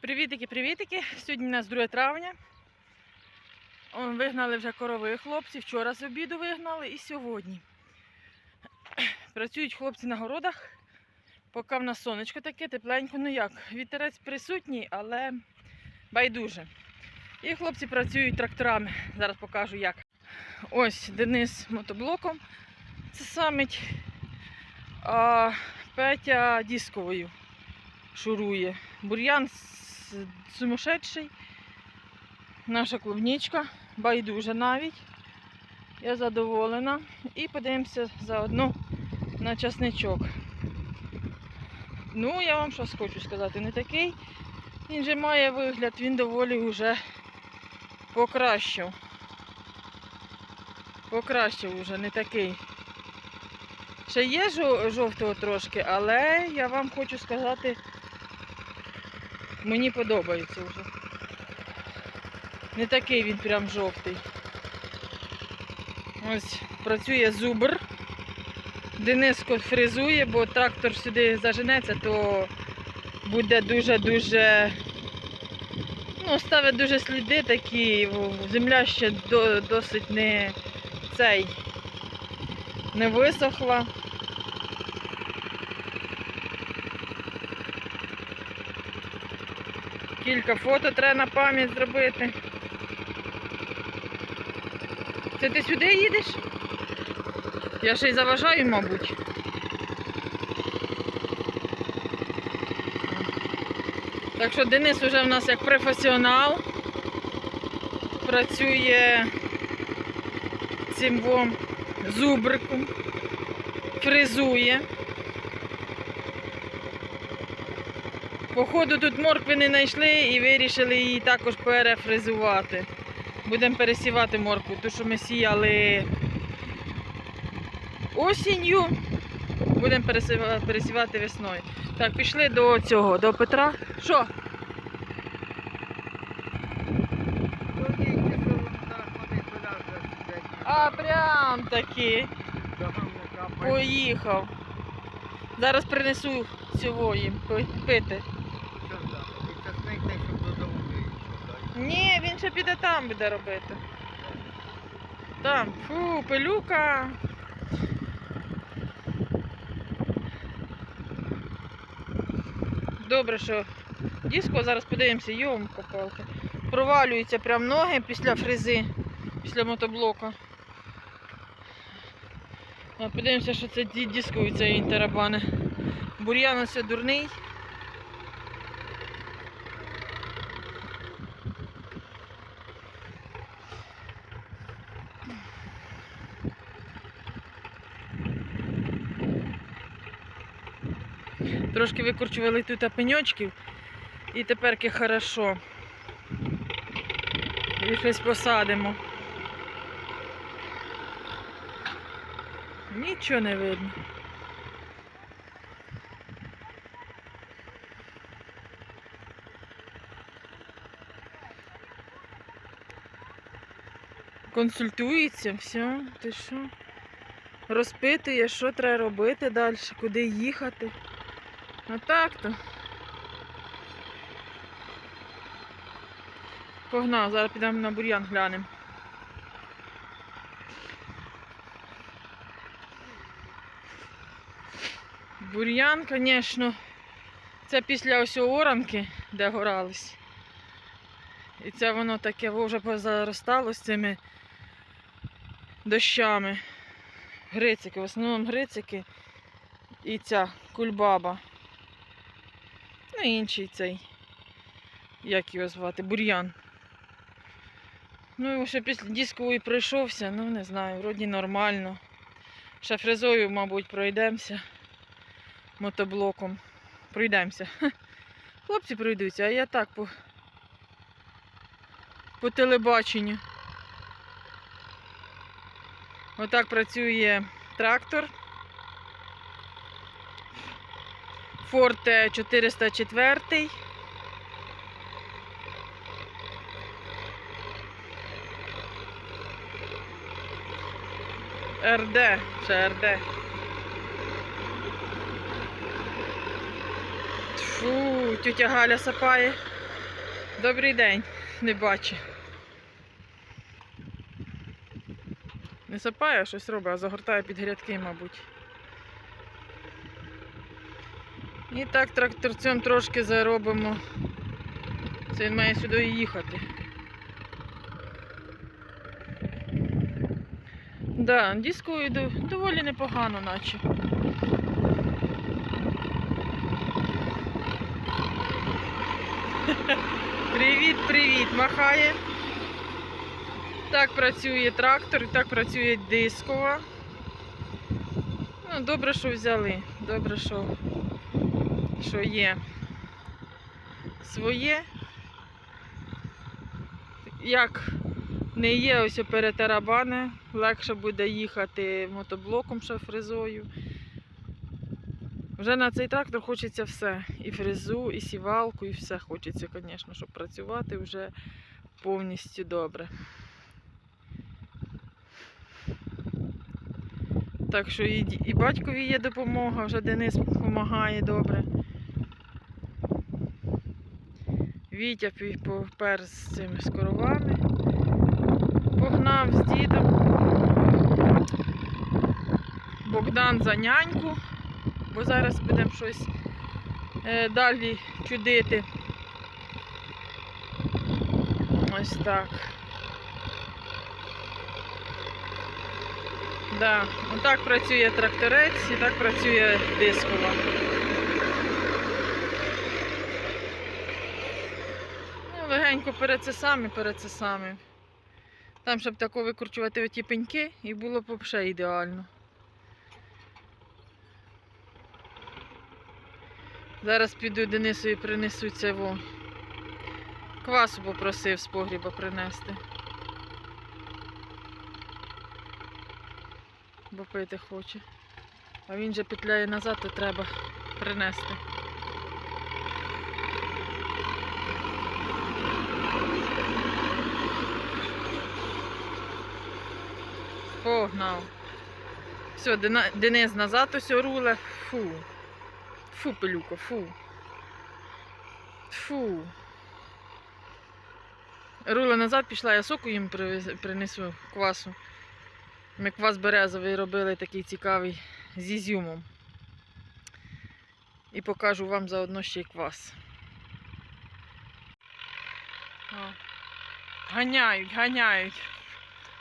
Привітики, привітики. Сьогодні у нас 2 травня. Вигнали вже корови хлопці. Вчора з обіду вигнали і сьогодні. Працюють хлопці на городах. Поки в нас сонечко таке, тепленько, ну як, вітерець присутній, але байдуже. І хлопці працюють тракторами. Зараз покажу як. Ось Денис мотоблоком. Це самить. А Петя дисковою шурує. Бур'ян с- сумасшедший. Наша клубничка, байдуже навіть. Я задоволена. І подивимося заодно на часничок. Ну, я вам щось хочу сказати, не такий. Він же має вигляд, він доволі вже покращив. Покращив уже, не такий. Ще є жовтого трошки, але я вам хочу сказати, мені подобається вже. Не такий він прям жовтий. Ось працює зубр. Дениско фрезує, бо трактор сюди заженеться, то буде дуже-дуже. Ну, ставить дуже сліди такі, земля ще досить не цей не висохла. Кілька фото треба на пам'ять зробити. Це ти сюди їдеш? Я ще й заважаю, мабуть. Так що Денис уже в нас як професіонал. Працює цим вом зубриком, фрезує. Походу тут моркви не знайшли і вирішили її також перефрезувати. Будемо пересівати моркву, ту, що ми сіяли осінню. Будемо пересівати весною. Так, пішли до цього, до Петра. Що? А, прям таки. Поїхав. Зараз принесу цього їм пити. Ні, він ще піде там буде робити. Там, фу, пилюка. Добре, що диско, зараз подивимося, йом копалки. Провалюються прям ноги після фрези, після мотоблока. Подивимося, що це дискові цієї тарабани. Бур'ян ось дурний. Трошки викорчували тут пеньочків і теперки хорошо. І щось посадимо. Нічого не видно. Консультується, все, ти що? Розпитує, що треба робити далі, куди їхати. Ну так то. Погнав, зараз підемо на бур'ян глянемо. Бур'ян, звісно, це після ось оранки, де горались. І це воно таке вже позаростало з цими дощами. Грицики, в основному грицики і ця кульбаба. І інший цей, як його звати, бур'ян. Ну, ще після дискової пройшовся, ну не знаю, вроді нормально. Ще фрезою, мабуть, пройдемося мотоблоком. Пройдемося. Хлопці пройдуться, а я так по, по телебаченню. Отак працює трактор. Форте 404. РД, ще РД. Фу, тетя Галя сапає. Добрий день, не бачу. Не сапає, щось робить, а загортає під грядки, мабуть. І так тракторцем трошки заробимо. Це він має сюди їхати. Да, дискою дов- доволі непогано, наче. Привіт, привіт, махає. Так працює трактор, так працює дискова. Ну, добре, що взяли. Добре, що, що є своє. Як не є ось перетарабани, легше буде їхати мотоблоком ще фрезою. Вже на цей трактор хочеться все. І фрезу, і сівалку, і все хочеться, звісно, щоб працювати вже повністю добре. Так що і, і батькові є допомога, вже Денис допомагає добре. Вітя попер з цими з коровами. Погнав з дідом. Богдан за няньку, бо зараз будемо щось е, далі чудити. Ось так. Да, отак працює тракторець і так працює дискова. Перед це самі. Там, щоб тако викручувати оті пеньки, і було б взагалі ідеально. Зараз піду Денисові принесу це во. Квасу попросив з погріба принести. Бо пити хоче. А він же петляє назад, то треба принести. Погнав. Все, Денис назад ось руле. Фу. Фу, пилюка, фу. Фу. Рула назад пішла, я соку їм принесу квасу. Ми квас березовий робили такий цікавий з ізюмом. І покажу вам заодно ще й квас. О. Ганяють, ганяють.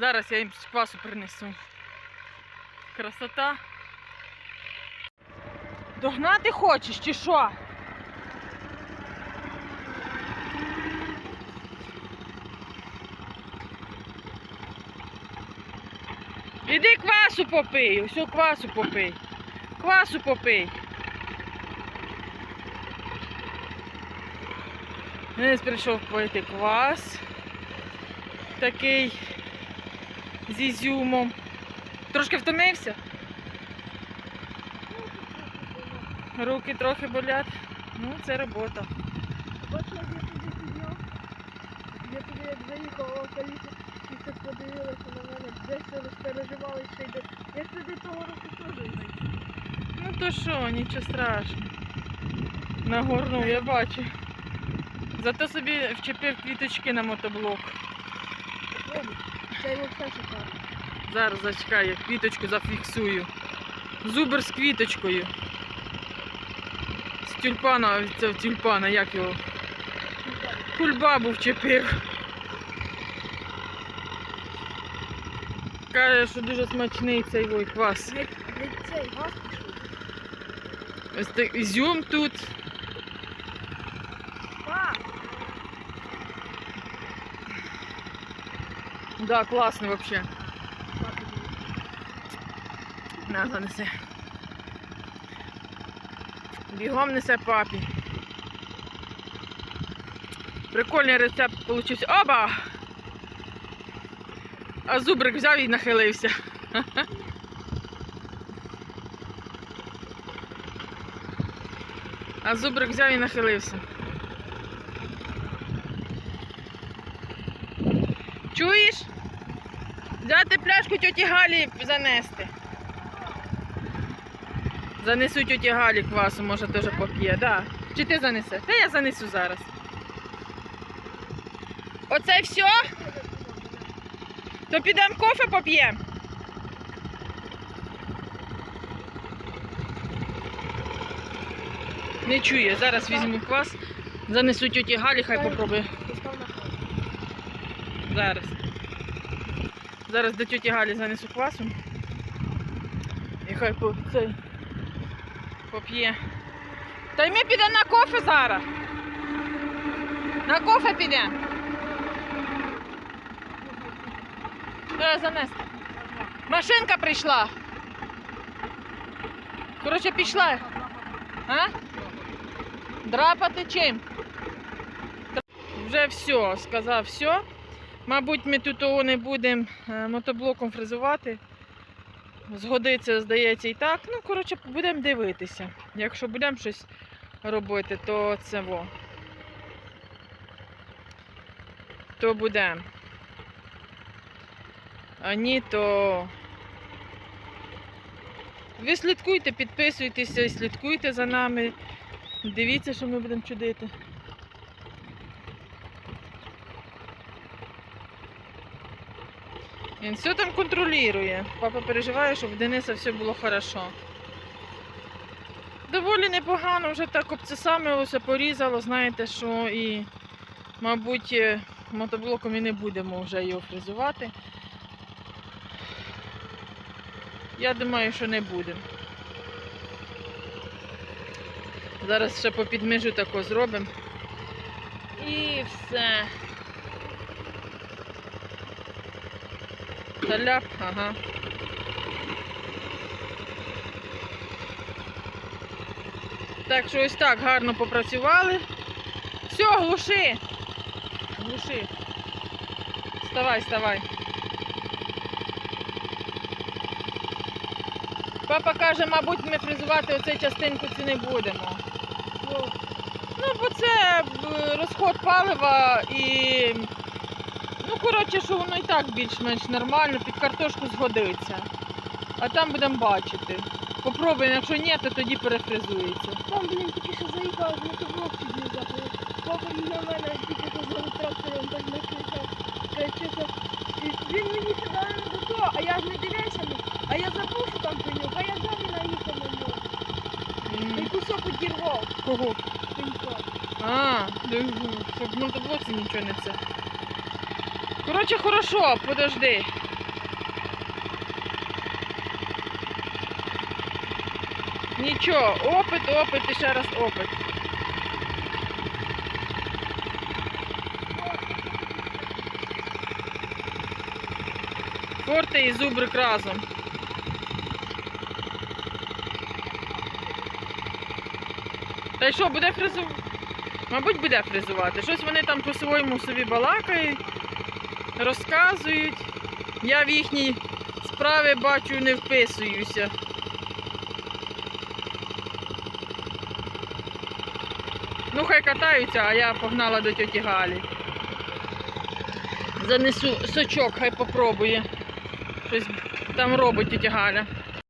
Зараз я їм квасу принесу. Красота. Догнати хочеш чи що? Іди квасу попий, ось квасу попий. Квасу попий. Денис прийшов пити квас. Такий з ізюмом. Трошки втомився? Руки трохи болять. Ну, це робота. Бачила, я туди підняв. Я туди як заїхала коліса, і все подивилися на мене, десь розпереживали ще йде. Я туди того року теж знайшов. Ну то що, нічого страшного. Нагорнув, я бачу. Зато собі вчепив квіточки на мотоблок. Це його все шикарно. Зараз зачекай, я квіточку зафіксую. Зубр з квіточкою. З тюльпана, це тюльпана, як його? Кульбабу вчепив. Каже, що дуже смачний цей ой, квас. Від, від цей газ пішов. Ось так, ізюм тут. А, Да, взагалі. папі, На, занеси. Бігом несе папі. Прикольний рецепт получився. Оба! А зубрик взяв і нахилився. А зубрик взяв і нахилився. Чуєш? Взяти пляшку тьоті Галі занести. Занесу тьоті Галі квасу, може теж поп'є, да. Чи ти занесеш? Та я занесу зараз. Оце все? То підемо кофе поп'ємо. Не чує, зараз візьму квас, занесу тьоті Галі, хай попробує. Зараз. Зараз до тьоті Галі занесу квасу. І хай по, цей, поп'є. Та й ми підемо на кофе зараз. На кофе підемо. Треба занести. Машинка прийшла. Коротше, пішла. А? Драпати чим? Вже все, сказав все. Мабуть, ми тут того не будемо е, мотоблоком фрезувати. Згодиться, здається, і так. Ну, коротше, будемо дивитися. Якщо будемо щось робити, то це во. То будемо. А ні, то. Ви слідкуйте, підписуйтеся і слідкуйте за нами. Дивіться, що ми будемо чудити. Він все там контролює. Папа переживає, щоб в Дениса все було хорошо. Доволі непогано, вже так обцесамилося, порізало, знаєте, що і, мабуть, е, мотоблоком і не будемо вже його фрезувати. Я думаю, що не будемо. Зараз ще по підмижу тако зробимо. І все. Таляп, ага. Так що ось так гарно попрацювали. Все, глуши. Глуши. Вставай, вставай. Папа каже, мабуть, ми фрезувати оцю частинку цю не будемо. Ну, бо це е, розход палива і. Ну, коротше, що воно і так більш-менш нормально, під картошку згодиться. А там будемо бачити. Попробуємо, якщо ні, то тоді перефризується. Там, блін, тільки що заїхав, з мотоблок чуть не забив. Папа на мене тільки то з трактором так накричав. Каже, Він мені сідає до того, а я ж не дивився, а я забув, що там пеньок, а я далі наїхав на нього. Той М, кусок одірвав Кого? пенька. А, щоб в мотоблоці нічого не це. Коротше, хорошо, подожди. Нічого, опит, опит і ще раз опит. Форте і зубрик разом. Та й що, буде фрезувати? Мабуть, буде фрезувати. Щось вони там по-своєму собі балакають, розказують. Я в їхні справи бачу, не вписуюся. Ну, хай катаються, а я погнала до тьоті Галі. Занесу сочок, хай попробує. Щось там робить тітя Галя.